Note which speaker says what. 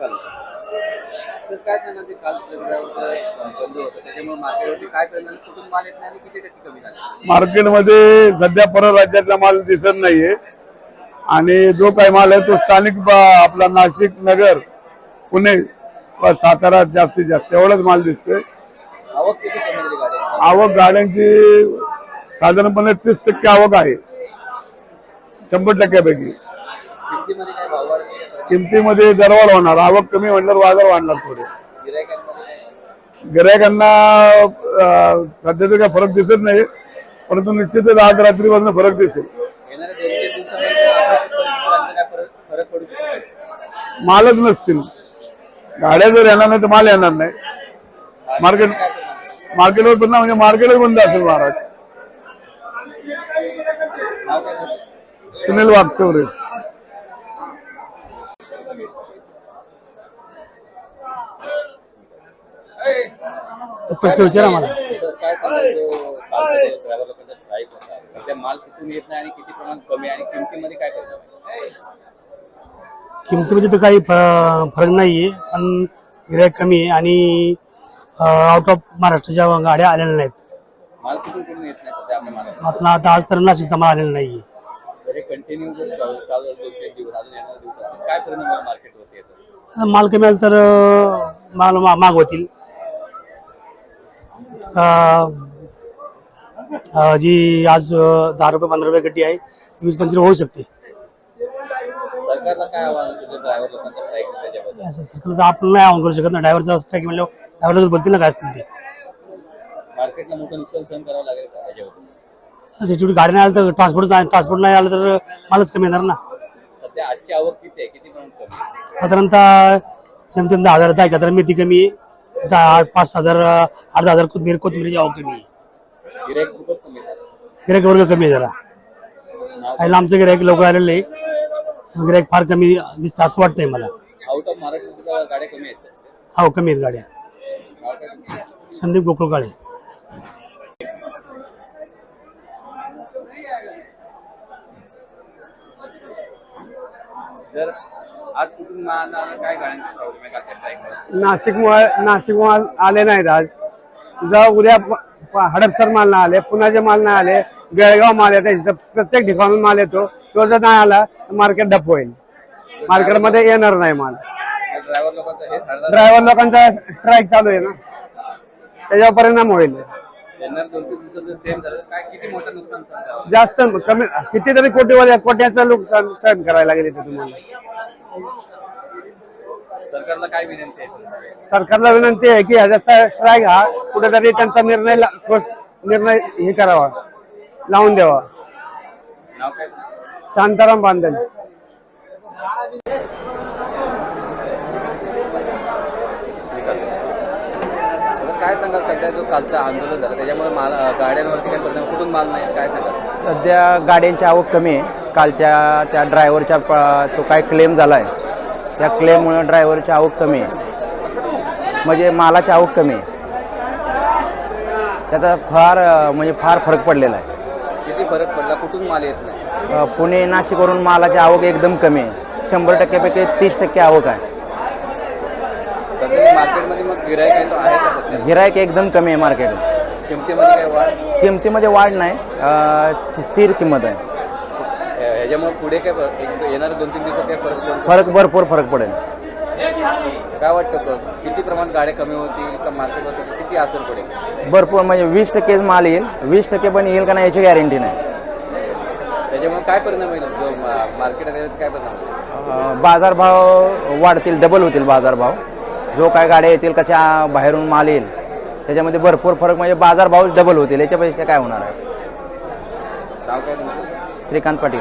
Speaker 1: आपल्या विभागाचं बंद होतं त्याच्यामुळे मार्केटवरती काय परिणाम कुठून माल येत नाही आणि किती टक्के कमी झाले?
Speaker 2: मार्केटमध्ये सध्या परराज्यातला माल दिसत नाहीये. आणि जो काही माल आहे तो स्थानिक आपला नाशिक नगर पुणे सातारा जास्तीत जास्त एवढाच माल दिसतोय.
Speaker 1: आवक किती कमी झाली गाड्यांची
Speaker 2: आवक गाड्यांची साधारणपणे तीस टक्के आवक आहे. शंभर टक्क्यापैकी.
Speaker 1: काय का?
Speaker 2: किमतीमध्ये दरवाढ होणार आवक कमी म्हणल्यावर बाजार वाढणार थोडे. गिरायकांना सध्या तर काही फरक दिसत नाही परंतु निश्चितच आज रात्रीपासून फरक दिसेल. मालच नसतील. गाड्या जर येणार नाही तर माल येणार नाही. मार्केट मार्केटवर पण म्हणजे मार्केटच बंद असेल महाराज. सुनील वागचौरे.
Speaker 3: प्रश्न विचारा मला
Speaker 1: काय स्ट्राईक होता सध्या माल कुठून येत नाही आणि किती प्रमाण कमी आहे आणि किमतीमध्ये काय आहे?
Speaker 3: किमतीमध्ये तर काही फरक नाहीये पण गिरायक कमी आहे आणि आउट ऑफ महाराष्ट्राच्या गाड्या आलेल्या नाहीत.
Speaker 1: माल कुठून कुठून येत नाही सध्या आपल्या मालात
Speaker 3: आता आज तर नाशिकचा माल आलेला नाहीये.
Speaker 1: कंटिन्यू जर चालू चालू दोन तीन दिवस अजून येणारे दिवस असेल काय परिणाम होईल मार्केटवरती याचा?
Speaker 3: आता माल कमी आला तर अं, माल मा- माग होतील. अं, जी आज अं, दहा रुपये पंधरा रुपये गड्डी आहे ती वीस पंचवीस होऊ शकते.
Speaker 1: सरकारला काय आव्हान असेल जो ड्रायव्हर लोकांचा स्ट्राईक त्याच्याबद्दल?
Speaker 3: असं सरकारला तर आपण नाही आव्हान करू शकत ना. ड्रायव्हरचा स्ट्राईक म्हणलं ड्रायव्हरला बोलतील ना काय असतील ते.
Speaker 1: मार्केटला मोठं नुकसान सहन करावं लागेल का
Speaker 3: शेवटी गाडी नाही आलं तर ट्रान्सपोर्ट ट्रान्सपोर्ट नाही आलं तर मालच कमी येणार ना.
Speaker 1: सध्या आजची आवक किती आहे? किती प्रमाण कमी आहे?
Speaker 3: साधारणतः जेमतेम दहा हजार दहा एक हजार मेथी कमी. आहे दहा आठ पाच हजार आठ दहा हजार कोथमीर कोथमिरीची आवक कमी आहे.
Speaker 1: खूपच कमी झालं.
Speaker 3: गिरायक वर्ग कमी आहे जरा. काही लांबचं गिरायक लवकर आलेलं आहे गिरायक फार कमी दिसतं असं वाटतंय मला.
Speaker 1: आउट ऑफ महाराष्ट्र सुद्धा गाड्या कमी आहेत.
Speaker 3: हो कमी आहेत गाड्या? संदीप गोकुळ
Speaker 1: जर आज कुठून काय गाड्यांचा प्रॉब्लेम आहे का स्ट्राईक
Speaker 4: नाशिक नाशिक माल आले नाहीत आज. तुझा उद्या हडपसर माल नाही आले पुण्याचे माल नाही आले बेळगाव माल येते प्रत्येक ठिकाणून माल येतो. तो जर नाही आला तर मार्केट डप होईल. मार्केटमध्ये येणार नाही माल.
Speaker 1: ड्रायव्हर लोकांचं हरदा
Speaker 4: ड्रायव्हर लोकांचा स्ट्राईक चालू आहे ना. त्याच्यावर परिणाम होईल. जास्त कमी कितीतरी कोटीवर कोट्याचं नुकसान सहन करायला लागेल इथे तुम्हाला.
Speaker 1: सरकारला काय विनंती आहे
Speaker 4: सरकारला विनंती आहे की ह्याचा स्ट्राईक हा कुठेतरी त्यांचा निर्णय निर्णय हे करावा. लावून द्यावा. शांताराम बांधल
Speaker 1: काय सांगाल सध्या जो कालचं आंदोलन झालं? त्याच्यामुळे माल गाड्यांवरती काय परिणाम कुठून माल नाही काय सांगाल?
Speaker 5: सध्या गाड्यांची आवक कमी आहे. कालच्या त्या ड्रायव्हरच्या तो काय क्लेम झाला आहे त्या क्लेममुळे ड्रायव्हरची आवक कमी आहे. म्हणजे मालाची आवक कमी आहे. त्याचा फार म्हणजे फार फरक पडलेला आहे.
Speaker 1: किती फरक पडला? कुठून माल येत नाही?
Speaker 5: पुणे नाशिकवरून मालाची आवक एकदम कमी आहे. शंभर टक्क्यापैकी तीस टक्के आवक आहे.
Speaker 1: मार्केटमध्ये मग गिरायक आहे तो आहे का सध्या?
Speaker 5: गिरायक एकदम कमी आहे मार्केटला
Speaker 1: किमतीमध्ये काय वाढ?
Speaker 5: किमतीमध्ये वाढ नाही अं, ती स्थिर किंमत आहे.
Speaker 1: ह्याच्यामुळे पुढे काय फरक- एक- येणाऱ्या दोन तीन दिवसात काय फरक पडतो?
Speaker 5: फरक भरपूर फरक पडेल.
Speaker 1: काय वाटतं तो? किती प्रमाणात गाड्या कमी होतील का किती असर पडेल?
Speaker 5: भरपूर म्हणजे वीस टक्केच माल येईल. वीस टक्के पण येईल का नाही याची गॅरंटी नाही.
Speaker 1: त्याच्यामुळे काय परिणाम होईल? जो मार्केट आहे काय परिणाम होईल?
Speaker 5: अं, बाजारभाव वाढतील डबल होतील बाजारभाव जो काय गाड्या येतील कशा बाहेरून माल येईल त्याच्यामध्ये भरपूर फरक म्हणजे बाजारभाव डबल होतील. याच्यापेक्षा काय होणार आहे? श्रीकांत पाटील.